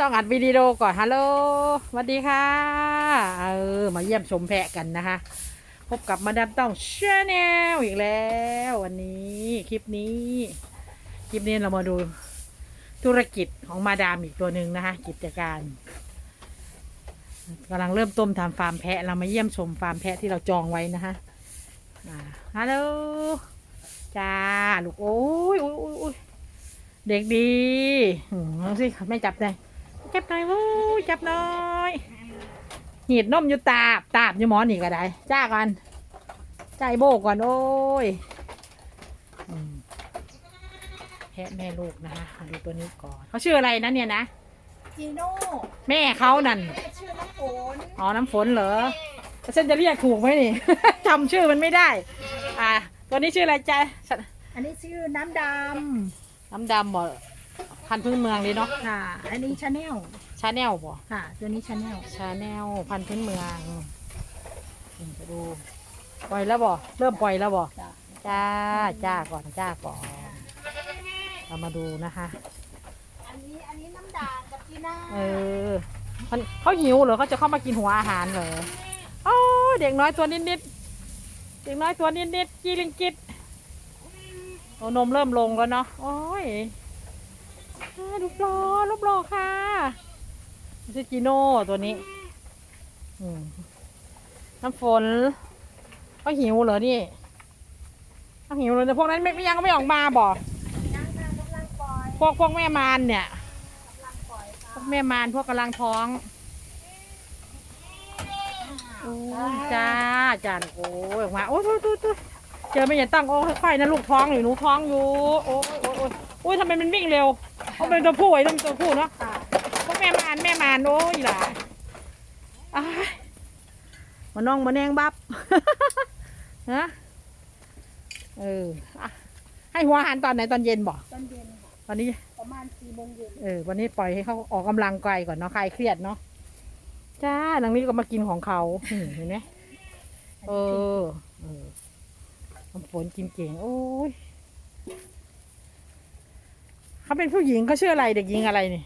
ต้องอัดวิดีโอก่อนฮัลโหลสวัสดีค่ะ เออ มาเยี่ยมชมแพะกันนะคะ พบกับมาดามต้องชาแนลอีกแล้ว วันนี้คลิปนี้ คลิปนี้เรามาดูธุรกิจของมาดามอีกตัวหนึ่งนะคะ กิจการกำลังเริ่มต้มทำฟาร์มแพะ เรามาเยี่ยมชมฟาร์มแพะที่เราจองไว้นะคะฮัลโหลจ้าลูกโอ้ยโอ้ยโอ้ยเด็กดีอืมเอาสิไม่จับเลย จับหน่อยโอ้ยจับหน่อยหีดนมอยู่ตาบตาบอยู่หมอนี่ก็ได้ จ้ากันใจาไอ้โบก่อน โอ้ยอืมแพะแม่ลูกนะคะเอาดูตัวนี้ก่อนเขาชื่ออะไรนะเนี่ยนะจีโน่แม่เขานั่นแม่ชื่อน้ำฝนอ๋อ น้ำฝนเหรอฉันจะเรียกถูกไหมนี่ จำชื่อมันไม่ได้ อ่า ตัวนี้ชื่ออะไรจ๊ะอันนี้ชื่อน้ำดน้ำดำบ่ พันธุ์พื้นเมืองเลยเนาะำค่ะ อันนี้ชาแนลชาแนลบ่ค่ะ ตัวนี้ชาแนลชาแนลพันธุ์พื้นเมืองนี่ไปดูปล่อยแล้วบ่เริ่มปล่อยแล้วบ่จ้ะจ้าจ้าก่อนจ้าก่อนเรามาดูนะคะ อันนี้อันนี้น้ำด่างกับจีน่าเออมันเขาหิวเหรอเขาจะเข้ามากินหัวอาหารเหรอโอ้ยเด็กน้อยตัวนิดๆเด็กน้อยตัวนิดๆกีริงกิดโอ้นมเริ่มลงแล้วเนาะโอ้ย อ่ารูปรอรูปรอค่ะซิจิโน่ตัวนี้อืมน้ำฝนเขาหิวเหรอนี่เขาหิวเลยแต่พวกนั้นไม่ยังไม่ออกมาบอกพวกพวกแม่มารเนี่ยพวกแม่มารพวกกำลังท้องโอ้จ้าจ้าโอ้ยออกมาโอ้ยโอ้ยโอ้ยเจอไม่อย่าตั้งโอ้ยค่อยๆนะลูกท้องอยู่หนูท้องอยู่โอ้ยโอ้ยโอ้ยทำไมมันวิ่งเร็ว เขาเป็นตัวผู้ไอ้ต้องเป็นตัวผู้เนาะค่ะพวกแม่มารแม่มารโอ้ยหล่ะอ้ายมาน้องมาแนงบับฮะเอออะให้หัวอาหารตอนไหนตอนเย็นบอกตอนเย็นค่ะตอนนี้ประมาณสี่โมงเย็นเออวันนี้ปล่อยให้เขาออกกำลังกายก่อนเนาะคลายเครียดเนาะจ้านางนี้ก็มากินของเขานี่เห็นไหมเออเออน้ำฝนกินเก่งโอ้ย เขาเป็นผู้หญิงเขาชื่ออะไรเด็กหญิงอะไรนี่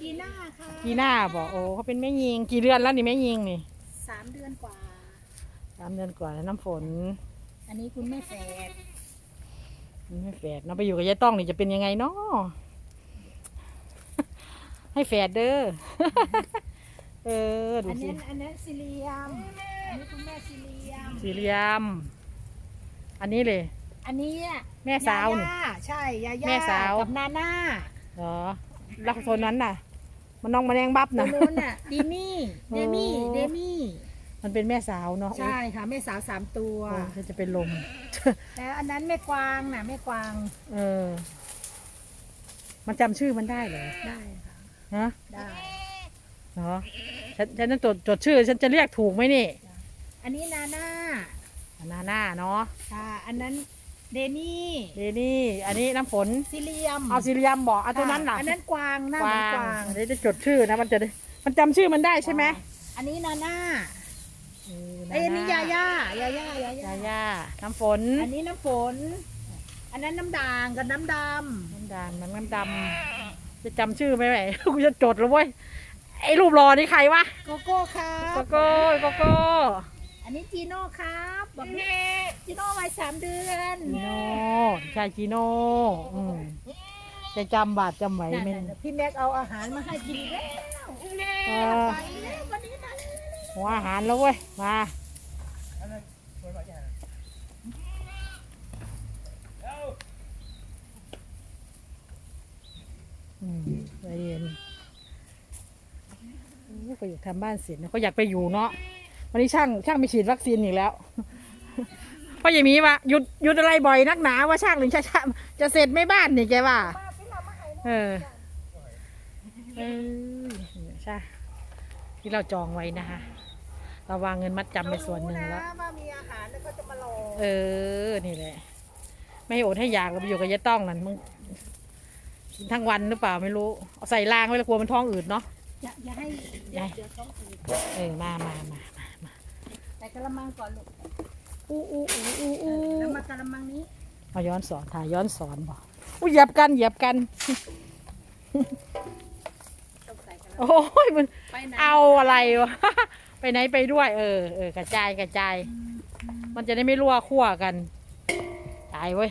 จีน่าค่ะกีน่าบอกโอ้เขาเป็นแม่ยิงกี่เดือนแล้วนี่แม่ยิงนี่สามเดือนกว่า สามเดือนกว่าแล้วน้ำฝนอันนี้คุณแม่แฝดไม่แฝดเนาะไปอยู่กับยายต้องนี่จะเป็นยังไงเนาะให้แฝดเด้อเออดูอันสิ นั้นอันนั้นซิเลียมอันนี้คุณแม่ซิเลียมสีเหลียม อันนี้เลย อันนี้อะแม่สาวนี่ยาย่าใช่ยาย่าแม่สาว กับนาน่าเหรอลักโซนนั้นน่ะ มันน้องมาแนงบับตัวนะ นู้นน่ะดีมี่เดมี่โอ้ เดมี่ มันเป็นแม่สาวเนาะใช่ค่ะแม่สาวสามตัว โอ้ยจะเป็นลม แล้วอันนั้นแม่กวางน่ะแม่กวางเออ มันจำชื่อมันได้เหรอได้ค่ะฮะได้ เหรอฉันฉันต้องจดจดชื่อ ฉันจะเรียกถูกไหมนี่อันนี้นาน่านาน่าเนาะค่ะ อันนั้น เดมี่เดนี่ อันนี้น้ำฝน ซิเลียมเอาซิเลียมบอกเอาตัวนั้นล่ะอันนั้นกวางหน้ากเหมือนวางกวางอันนี้จะจดชื่อนะมันจะได้มันจำชื่อมันได้ใช่ไหมอันนี้นาน่าเออไอยอันนี้ยาาย่ายาย่ายาย่ายาย่าน้ำฝนอันนี้น้ำฝน อันนั้นน้ำด่างกับน้ำดน้ำดำน้ำดำจะจำชื่อไหมไหม กูจะจดแล้วเว้ยไอ้รูปรอนี่ใครวะำโกโก้ครัโกบโก้โกโก้อันนี้จีโน่ครับ บอกจีโน่วัยสามเดือนจีโน่ชายจีโน่อืมจะจำบาดจำไหวไหมนั่นๆพี่แม็กเอาอาหารมาให้กินแล้วเออไปแล้ววันนี้มาแล้วหัวอาหารแล้วเว้ย มาอืมใจเย็นโอ้ก็อยากทำบ้านเสร็จนะก็อยากไปอยู่เนาะ วันนี้ช่างช่างไปฉีดวัคซีนอีกแล้วเพราะอย่างนี้วะหยุดหยุดอะไรบ่อยนักหนาว่าช่างหนึ่งจะจะจะเสร็จไม่บ้านนี่แกว่า เออเออใช่ที่เราจองไว้นะคะเราวางเงินมัดจำไปส่วนหนึ่งแล้วเขารู้ะว่ามีอาหารแล้วเขาจะมารอเออนี่แหละ ไม่ให้อดให้อยากเราไปอยู่กับยายต้องนั่นมึงกินทั้งวันหรือเปล่าไม่รู้เอาใส่รางไว้แล้วกลัวมันท้องอืดเนาะอย่าอย่าให้อย่าเดี๋ยวท้องอืดเออมามามามามาแต่กระมังก่อนลูก อู้อู้อู้อู้อู้แล้วมากระมังนี้เอาย้อนสอนถ่ายย้อนสอนบอกอู้เหยียบกันเหยียบกัน ต้องใส่กระมังโอ้ยมันไปไหนเอาอะไรวะ ไปไหนไปด้วย เออเออกระจายกระจาย มันจะได้ไม่รั่วคั่วกันตายเว้ย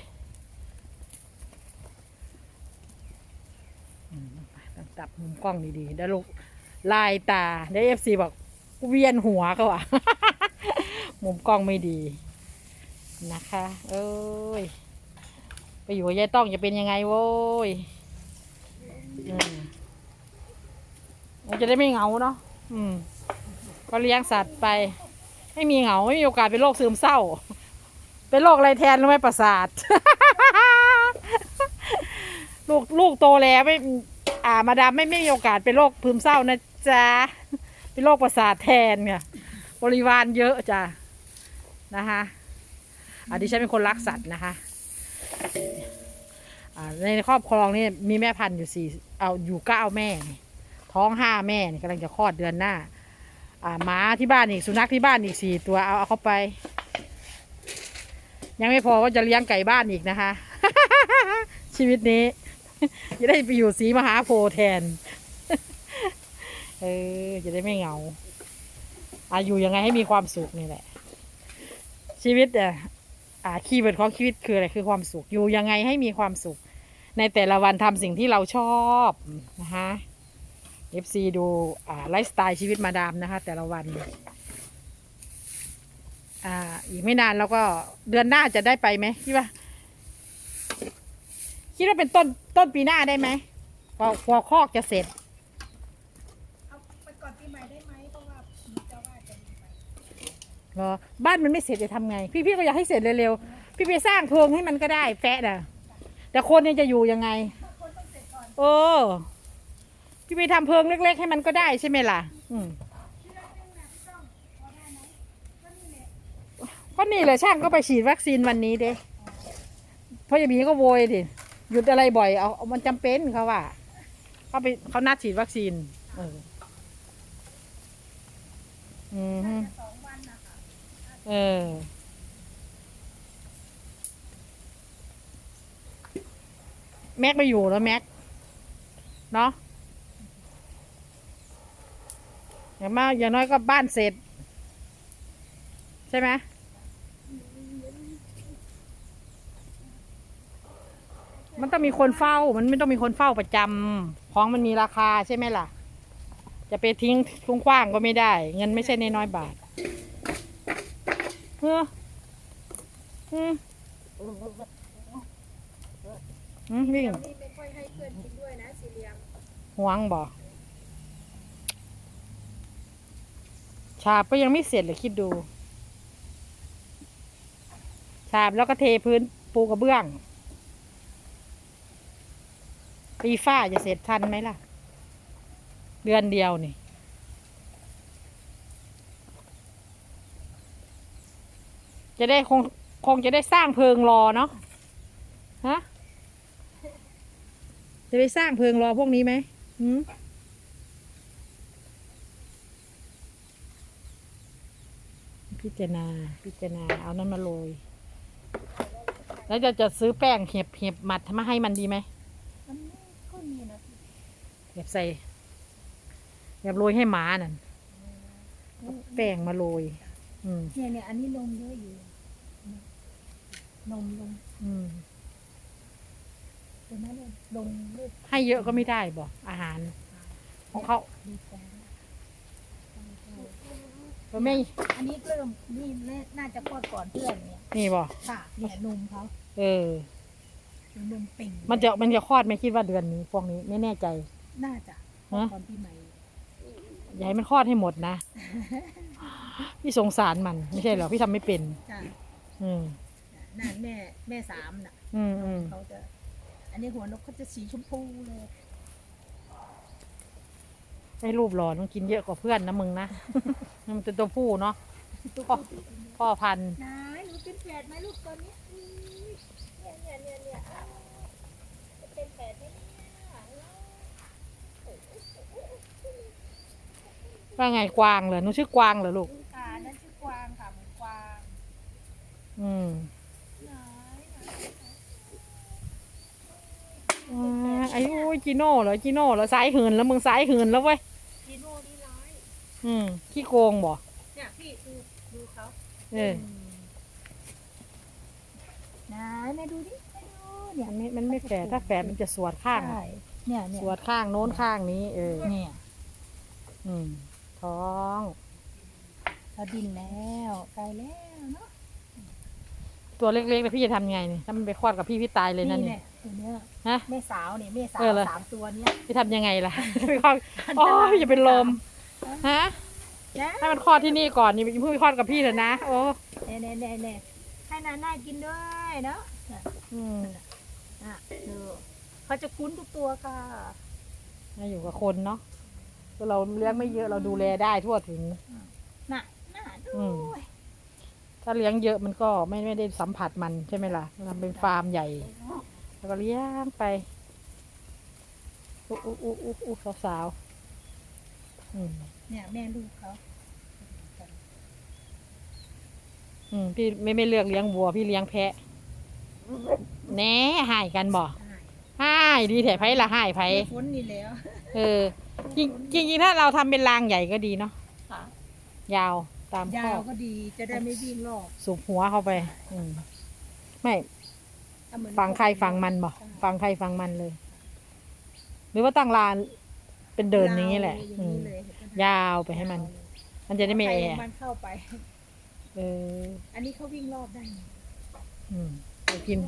อืมต้องจับมุมกล้องดีๆเดี๋ยวลูกลายตาเดี๋ยวเอฟซีบอกเวียนหัวเขาอะมุมกล้องไม่ดี นะคะเอ้ยไปอยู่กับยายต้องจะเป็นยังไงโว้ยมมันจะได้ไม่เหงาเนาะอืม ก็เลี้ยงสัตว์ไป ไม่มีเหงาไม่มีโอกาสเป็นโรคซึมเศร้า เป็นโรคอะไรแทนรู้ไหมประสาทลูกลูกโตแล้วไม่อ่ามาดามไม่ไม่มีโอกาสเป็นโรคพึมเศร้านะจ๊ะเป็นโรคประสาทแทนเนี่ยบริวารเยอะจ้ะนะคะ อ่าดิฉันเป็นคนรักสัตว์นะคะในครอบครองนี่มีแม่พันธุ์อยู่สี่เอาอยู่เก้าแม่นี่ท้องห้าแม่นี่กำลังจะคลอดเดือนหน้าอ่าหมาที่บ้านอีกสุนัขที่บ้านอีกสี่ตัวเอาเอาเข้าไป ยังไม่พอก็จะเลี้ยงไก่บ้านอีกนะคะ ชีวิตนี้จะได้ไปอยู่สีมหาโพธิ์แทน เออจะได้ไม่เหงาอาอยู่ยังไงให้มีความสุขนี่แหละ ชีวิตอะ อ่าคีย์เวิร์ดของชีวิตคืออะไรคือความสุขอยู่ยังไงให้มีความสุข ในแต่ละวันทำสิ่งที่เราชอบนะคะ FC ดูอ่าไลฟ์สไตล์ชีวิตมาดามนะคะ แต่ละวันอ่าอีกไม่นานแล้วก็เดือนหน้าจะได้ไปไหมคิดว่าคิดว่าเป็นต้นต้นปีหน้าได้ไหมพอพอคอกจะเสร็จ เอาไปก่อนปีใหม่ได้ไหมเพราะว่าหนูจะว่าจะมีไป เห รอบ้านมันไม่เสร็จจะทำไง พี่พี่ก็อยากให้เสร็จเร็วๆพี่ไปสร้างเพิงให้มันก็ได้แฟะน่ะ แต่คนเนี่ยจะอยู่ยังไงคนต้อพี่ไปทำเพิงเล็ก ๆ ให้มันก็ได้ใช่ไหมล่ะ อืมที่เราเป็นแบบพี่ต้องพอได้ไหมก็นี่แหละนี่แหละช่างก็ไปฉีดวัคซีนวันนี้เด้เพราะอย่างนี้ก็โวยดิหยุดอะไรบ่อยเอาเอามันจำเป็นเขาว่าเขาไปเขานัดฉีดวัคซีน เออ อืม เออ แม็กไปอยู่แล้วแม็ก เนาะอย่างมากอย่างน้อยก็บ้านเสร็จ ใช่ไหมมันต้องมีคนเฝ้า มันไม่ต้องมีคนเฝ้าประจำของมันมีราคาใช่ไหมล่ะ จะไปทิ้งกว้างๆก็ไม่ได้ เงินไม่ใช่น้อยบาท เฮ้ออืมอืมวิ่งนี่ไม่ค่อยให้เพื่อนกินด้วยนะสีเหลียงหวงบ่ฉาบก็ยังไม่เสร็จเลยคิดดู ฉาบแล้วก็เทพื้นปูกระเบื้องปีฝ้าจะเสร็จทันไหมล่ะ เดือนเดียวนี่ จะได้คงคงจะได้สร้างเพิงรอเนาะฮะจะไปสร้างเพิงรอพวกนี้ไหมหืมพิจารณาพิจารณาเอานั้นมาโรยแล้วจะจะซื้อแป้งเห็บเห็บหมัดมาให้มันดีไหมมันไม่ค่อยมีนะเห็บใส่เห็บโรยให้หมานั่นแป้งมาโรย อืมเนี่ยเนี่ยอันนี้นมเยอะอยู่ นมลงอืมเห็นไหมเนี่ยลงเลือดให้เยอะก็ไม่ได้บอกอาหาร ของเขาดีใจเราไม่อันนี้เริ่มนี่น่าจะคลอดก่อนเพื่อนเนี่ยนี่บอกค่ะเนี่ยนมเขาเออ นมปิ่งมันจะมันจะคลอดไหมคิดว่าเดือนนี้พวกนี้ไม่แน่ใจ น่าจะฮะก่อนปีใหม่อย่าให้มันคลอดให้หมดนะ พี่สงสารมันไม่ใช่เหรอพี่ทำไม่เป็นจ้ะอืม นั่นแม่แม่สามน่ะอืมอืมเขาจะ อันนี้หัวนกเขาจะสีชมพูเลยให้รูปหล่อต้องกินเยอะกว่าเพื่อนนะมึงนะ มันเป็นตัวผู้เนาะพ่อพ่อพันธุ์นายหนูเป็นแฝดไหมลูกตอนนี้อุ๊ยเนี่ยเนี่ยเนี่ยเนี่ยอ้าวจะเป็นแฝดไหมเนี่ยว่าไงกวางเหรอหนูชื่อกวางเหรอลูกค่ะนั่นชื่อกวางค่ะเหมือนกวาง อืม นายนาย อ่า ไอ้โอ้ยจีโน่เหรอจีโน่เหรอสายหืนแล้วมึงสายหืนแล้วเว้ยอืมขี้โกงบ่เนี่ยพี่ดูดูเขาเออไหนแม่ดูดิแม่ดูเนี่ยมันไม่มันไม่แฝดถ้าแฝดมันจะสวดข้างใช่เนี่ยเนี่ยสวดข้างโน้นข้างนี้ เออเนี่ยอืมท้องเราดินแล้วไกลแล้วเนาะตัวเล็กๆแต่พี่จะทำไงเนี่ยถ้ามันไปคลอดกับพี่พี่ตายเลยนะนี่เนี่เนี่ยย ตัวเนี้ยฮะ แม่สาวเนี่ยแม่สาวเออเหรอ สามตัวเนี้ยพี่ทำยังไงล่ะ ไปคลอดโอ้ยอย่าเป็นลมฮะนะให้มันคลอดที่นี่ก่อนนี่เพิ่งไปคลอดกับพี่เถอะนะโอ้เน่เน่เน่เน่ให้นาน่ากินด้วยเนาะน่ะอืมอะดูเขาจะคุ้นทุกตัวค่ะมาอยู่กับคนเนาะเราเลี้ยงไม่เยอะเราดูแลได้ทั่วถึง น่ะน่ะดูอืม ถ้าเลี้ยงเยอะมันก็ไม่ไม่ได้สัมผัสมันใช่ไหมล่ะเราเป็นฟาร์มใหญ่ แล้วก็เลี้ยงไปอุ๊อุ๊อุ๊อุ๊อุ๊สาวๆอืมเนี่ยแม่ลูกเขาอืมพี่ไม่ไม่เลือกเลี้ยงวัวพี่เลี้ยงแพะแหน่หายกันบ่หายดีแถไผละหายไผฝนนี่แล้ว เออจริงจริงๆถ้าเราทำเป็นรางใหญ่ก็ดีเนาะค่ะ ยาวตามยาข้อวก็ดีจะได้ไม่วิ่งรอบ สูบหัวเข้าไป อืม ไม่เอาเหมือน ฟังใครฟังมันบ่ฟังใครฟังมันเลย หรือว่าตั้งลานเป็นเดินอย่างนี้แหละอย่างอืนี้มเลยยาวไปให้มัน มันจะได้ไม่แอใครร์มันเข้าไป เออ อันนี้เขาวิ่งรอบได้ไงอืมไปกิน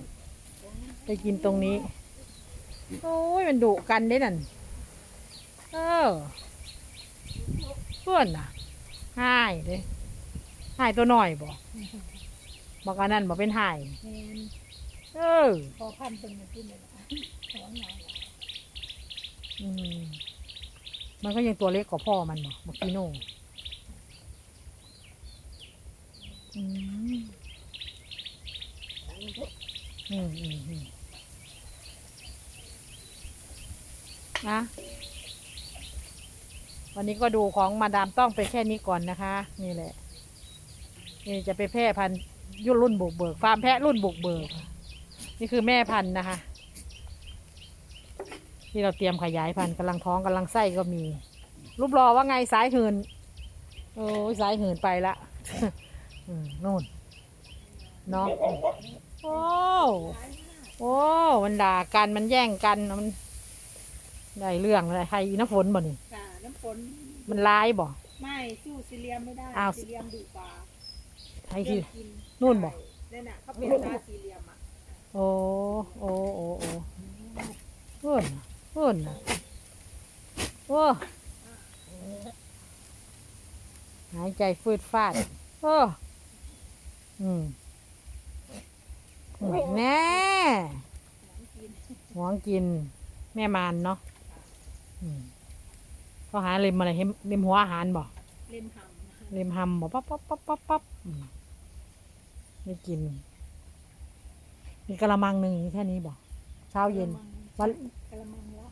ไปกินตรงนี้ โอ้ยมันดุกันได้นั่น เออเพื่อนน่ะหายเลยหายตัวหน่อยบ่บอกอันนั้นบอกเป็นหายแมน เออพอพันเป็นอย่างที่เลยนะหัวหนาวอืมมันก็ยังตัวเล็กกว่าพ่อมันบ่บอกกิโน่อืมอืมอืมอืมนะ วันนี้ก็ดูของมาดามต้องไปแค่นี้ก่อนนะคะ นี่แหละ นี่จะไปแพร่พันธุ์ยุ่นรุ่นบุกเบิกฟาร์มแพะรุ่นบุกเบิก นี่คือแม่พันธุ์นะคะ ที่เราเตรียมขยายพันธุ์กำลังท้องกำลังไส้ก็มี รูปรอว่าไงสายหืนโอ้ยสายหืนไปละอืมนู่นเนาะโอ้โอ้มันด่ากันมันแย่งกันมันได้เรื่องอะไรใครอีน้ำฝนบ่นี่ค่ะน้ำฝนมันร้ายบ่ไม่สู้ซีเรียมไม่ได้อ้าวซีเรียมดุกว่าใครที่เรื่องกินนู่นบ่ใช่นั่นน่ะเขาเป็นตาซีเรียมอะ โอ้โอ้โอ้โอ้เพื่อนเพื่อนโอ้หายใจฟืดฟาด โอ้อืมอืมแน่หวงกิน แม่มานเนาะอืมก็หาเล็มอะไรเห็นเล็มหัวอาหารบ่เล่มหำเล็มหำบ่ปั๊บปั๊บปั๊บปั๊บปั๊บอืมไม่กิน มีกะละมังหนึ่งแค่นี้บ่เช้าเย็น วันกะละมังละ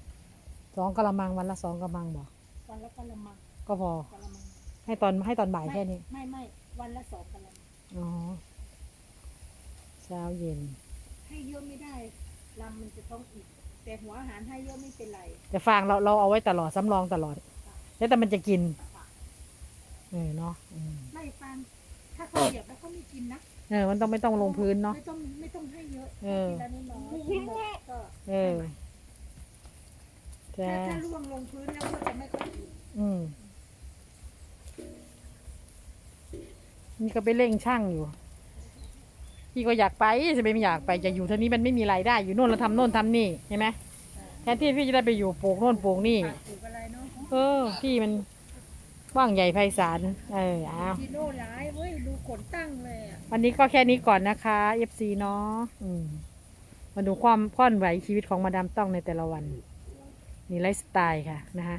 สองกะละมังวันละสองกะละมังบ่วันละกะละมังก็พอ กะละมังให้ตอนให้ตอนบ่ายแค่นี้ไม่ไม่วันละสองกะละมังอ๋อเช้าเย็น ให้เยอะไม่ได้ลำมันจะต้องอีก แต่หัวอาหารให้เยอะไม่เป็นไรแต่ฟางเราเราเอาไว้ตลอดสำรองตลอด แล้วแต่มันจะกิน เออเนาะอืมไม่ฟังถ้าเขาเหยียบแล้วเขาไม่กินนะ เออ มันต้องไม่ต้องลงพื้นเนาะ ไม่ต้องไม่ต้องให้เยอะเออ ทีละน้อยๆกินหมดก็เออจ้าถ้าถ้าล่วงลงพื้นแล้วก็จะไม่ค่อยกินอืม นี่ก็ไปเร่งช่างอยู่ พี่ก็อยากไปจะไม่อยากไปจะอยู่เท่านี้มันไม่มีรายได้ อยู่โน่นเราทำโน่นทำนี่ใช่ไหมแทนที่พี่จะได้ไปอยู่ปลูกโน่นปลูกนี่ ปลูกอะไรเนาะเออ ที่มันก ว่างใหญ่ไพศาลเออเอาทีโน่ร้ายเว้ยดูขนตั้งเลยอะวันนี้ก็แค่นี้ก่อนนะคะ FC เนาะอืมมาดูความเคลื่อนไหวชีวิตของมาดามต้องในแต่ละวัน นี่ไลฟ์สไตล์ค่ะนะคะ